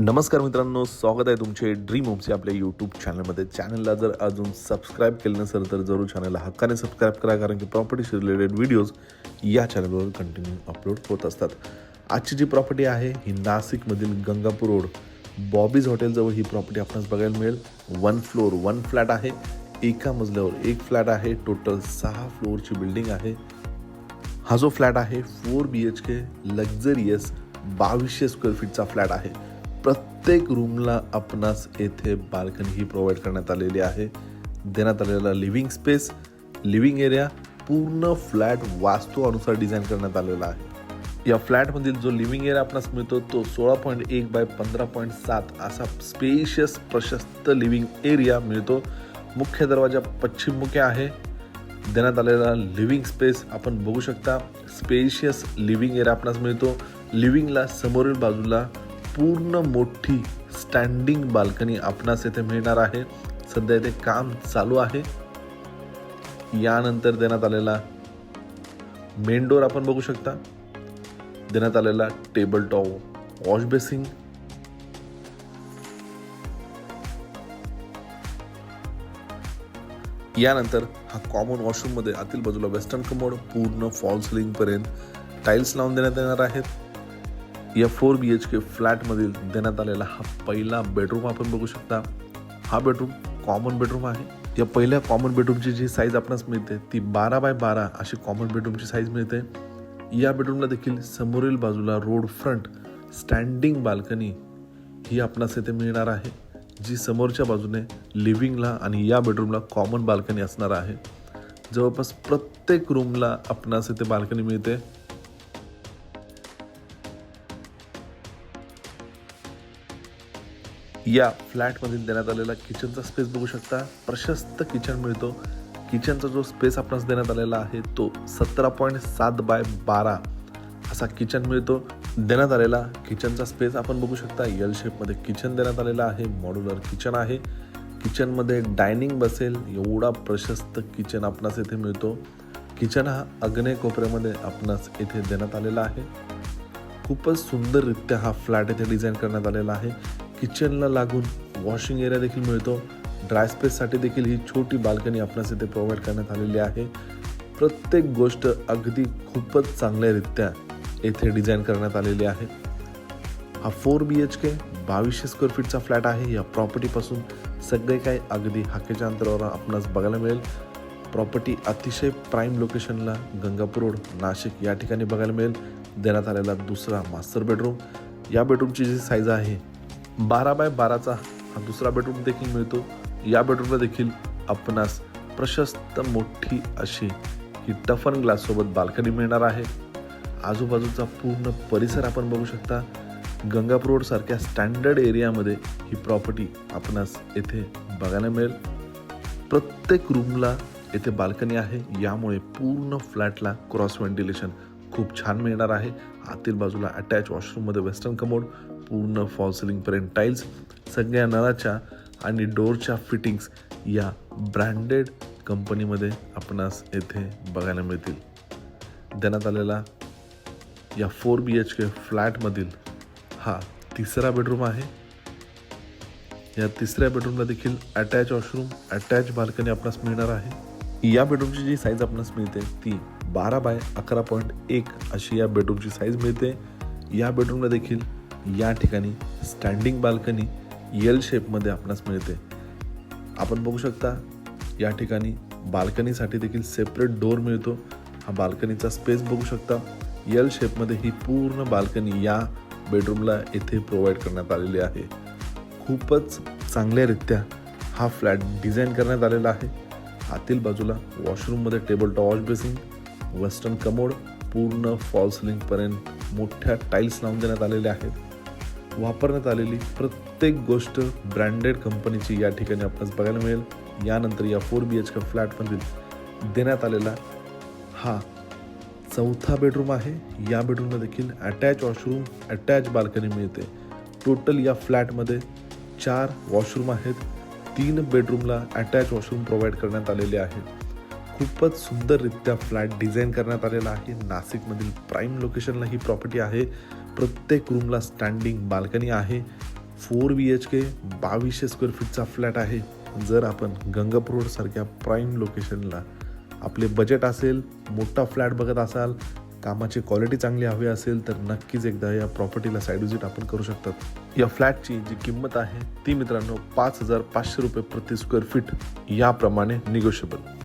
नमस्कार मित्रांनो स्वागत आहे तुमचे ड्रीम होम्स आपल्या यूट्यूब चॅनलमध्ये चॅनलला जर अजून सबस्क्राईब केलं नसेल तर जरूर चॅनलला हक्काने सबस्क्राईब करा कारण की प्रॉपर्टीशी रिलेटेड व्हिडिओज या चॅनलवर कंटिन्यू अपलोड होत असतात. आजची जी प्रॉपर्टी आहे ही नाशिकमधील गंगापूर रोड बॉबीज हॉटेलजवळ ही प्रॉपर्टी आपणास बघायला मिळेल. वन फ्लोअर वन फ्लॅट आहे. एका मजल्यावर एक फ्लॅट आहे. टोटल सहा फ्लोअरची बिल्डिंग आहे. हा जो फ्लॅट आहे four B H K luxurious बावीसशे स्क्वेअर फीटचा फ्लॅट आहे. प्रत्येक रूमला आपणास येथे बाल्कनी ही प्रोव्हाइड करण्यात आलेली आहे. देण्यात आलेला लिव्हिंग स्पेस लिव्हिंग एरिया पूर्ण फ्लॅट वास्तू अनुसार डिझाईन करण्यात आलेला आहे. या फ्लॅटमधील जो लिव्हिंग एरिया आपणास मिळतो तो सोळा पॉईंट एक बाय पंधरा पॉईंट सात असा स्पेशियस प्रशस्त लिव्हिंग एरिया मिळतो. मुख्य दरवाजा पश्चिममुखी आहे. देण्यात आलेला लिव्हिंग स्पेस आपण बघू शकता. स्पेशियस लिव्हिंग एरिया आपणास मिळतो. लिव्हिंगला समोरील बाजूला पूर्ण मोठी स्टँडिंग बाल्कनी आपणास येथे मिळणार आहे. सध्या येथे काम चालू आहे. यानंतर देण्यात आलेला मेन डोर आपण बघू शकता. देण्यात आलेला टेबल टॉप वॉश बेसिंग यानंतर हा कॉमन वॉशरूममध्ये आतील बाजूला वेस्टर्न कमोड पूर्ण फॉल पर्यंत टाईल्स लावून देण्यात येणार आहेत. या फोर बी एच के फ्लॅटमधील देण्यात आलेला हा पहिला बेडरूम आपण बघू शकता. हा बेडरूम कॉमन बेडरूम आहे. या पहिल्या कॉमन बेडरूमची जी साईज आपणास मिळते ती बारा बाय बारा अशी कॉमन बेडरूमची साईज मिळते. या बेडरूमला देखील समोरील बाजूला रोड फ्रंट स्टँडिंग बाल्कनी ही आपणास येथे मिळणार आहे जी समोरच्या बाजूने लिव्हिंगला आणि या बेडरूमला कॉमन बाल्कनी असणार आहे. जवळपास प्रत्येक रूमला आपणास इथे बाल्कनी मिळते. या फ्लॅटमधील देण्यात आलेला किचनचा स्पेस बघू शकता. प्रशस्त किचन मिळतो. किचनचा जो स्पेस आपणास देण्यात आलेला आहे तो सतरा पॉईंट सात बाय बारा असा किचन मिळतो. देण्यात आलेला किचनचा स्पेस आपण बघू शकता. यल शेपमध्ये किचन देण्यात आलेला आहे. मॉड्युलर किचन आहे. किचनमध्ये डायनिंग बसेल. एवढा प्रशस्त किचन आपणास येथे मिळतो. किचन हा अग्नेय कोपऱ्यामध्ये आपणास येथे देण्यात आलेला आहे. खूपच सुंदररित्या हा फ्लॅट येथे डिझाईन करण्यात आलेला आहे. किचनला लागून वॉशिंग एरिया देखील मिळतो. ड्राय स्पेससाठी देखील ही छोटी बाल्कनी आपणास इथे प्रोव्हाइड करण्यात आलेली आहे. प्रत्येक गोष्ट अगदी खूपच चांगल्यारित्या येथे डिझाईन करण्यात आलेली आहे. हा फोर बी एच के बावीसशे स्क्वेअर फीटचा फ्लॅट आहे. या प्रॉपर्टीपासून सगळे काही अगदी हाकेच्या अंतरावर आपणास बघायला मिळेल. प्रॉपर्टी अतिशय प्राईम लोकेशनला गंगापूर रोड नाशिक या ठिकाणी बघायला मिळेल. देण्यात आलेला दुसरा मास्टर बेडरूम या बेडरूमची जी साईज आहे बारा बाय बाराचा हा दुसरा बेडरूम देखील मिळतो. या बेडरूमला देखील आपणास प्रशस्त मोठी अशी ही टफन ग्लाससोबत बाल्कनी मिळणार आहे. आजूबाजूचा पूर्ण परिसर आपण बघू शकता. गंगापूर रोड सारख्या स्टँडर्ड एरियामध्ये ही प्रॉपर्टी आपणास येथे बघायला मिळेल. प्रत्येक रूमला येथे बाल्कनी आहे. यामुळे पूर्ण फ्लॅटला क्रॉस व्हेंटिलेशन खूप छान मिळणार आहे. आतील बाजूला अटॅच वॉशरूममध्ये वेस्टर्न कमोड पूर्ण फॉल सिलिंगपर्यंत टाईल्स सगळ्या नळाच्या आणि डोरच्या फिटिंग्स या ब्रँडेड कंपनीमध्ये आपणास येथे बघायला मिळतील. देण्यात आलेला या फोर बी एच के फ्लॅटमधील हा तिसरा बेडरूम आहे. या तिसऱ्या बेडरूमला देखील अटॅच वॉशरूम अटॅच बाल्कनी आपणास मिळणार आहे. या बेडरूमची जी साईज आपणास मिळते ती बारा बाय अकरा पॉईंट एक अशी या बेडरूमची साईज मिळते. या बेडरूमला देखील या ठिकाणी स्टँडिंग बाल्कनी यल शेपमध्ये आपणास मिळते. आपण बघू शकता या ठिकाणी बाल्कनीसाठी देखील सेपरेट डोर मिळतो. हा बाल्कनीचा स्पेस बघू शकता. यल शेपमध्ये ही पूर्ण बाल्कनी या बेडरूमला येथे प्रोव्हाइड करण्यात आलेली आहे. खूपच चांगल्यारित्या हा फ्लॅट डिझाईन करण्यात आलेला आहे. आतील बाजूला वॉशरूममध्ये table top wash basin western commode पूर्ण फॉल सिलिंगपर्यंत मोठ्या टाईल्स लावून देण्यात आलेल्या आहेत. वापरण्यात आलेली प्रत्येक गोष्ट ब्रँडेड कंपनीची या ठिकाणी आपणास बघायला मिळेल. यानंतर या फोर बी एच के फ्लॅटमधील देण्यात आलेला हा चौथा बेडरूम आहे. या बेडरूमला देखील अटॅच वॉशरूम अटॅच बाल्कनी मिळते. टोटल या फ्लॅटमध्ये चार वॉशरूम आहेत. तीन बेडरूमला अटॅच वॉशरूम प्रोव्हाइड करण्यात आलेले आहेत. खूपच सुंदररित्या फ्लॅट डिझाईन करण्यात आलेला आहे. नाशिकमधील प्राईम लोकेशनला ही प्रॉपर्टी आहे. प्रत्येक रूमला स्टँडिंग बाल्कनी आहे. फोर बी एच के बावीसशे स्क्वेअर फीटचा फ्लॅट आहे. जर आपण गंगापूर रोडसारख्या प्राईम लोकेशनला आपले बजेट असेल मोठा फ्लॅट बघत असाल कामाची क्वालिटी चांगली हवी असेल तर नक्कीच एकदा या प्रॉपर्टीला साईड विजिट आपण करू शकतात. या फ्लॅटची जी किंमत आहे ती मित्रांनो पाच हजार पाचशे रुपये प्रति स्क्वेअर फीट याप्रमाणे निगोशिएबल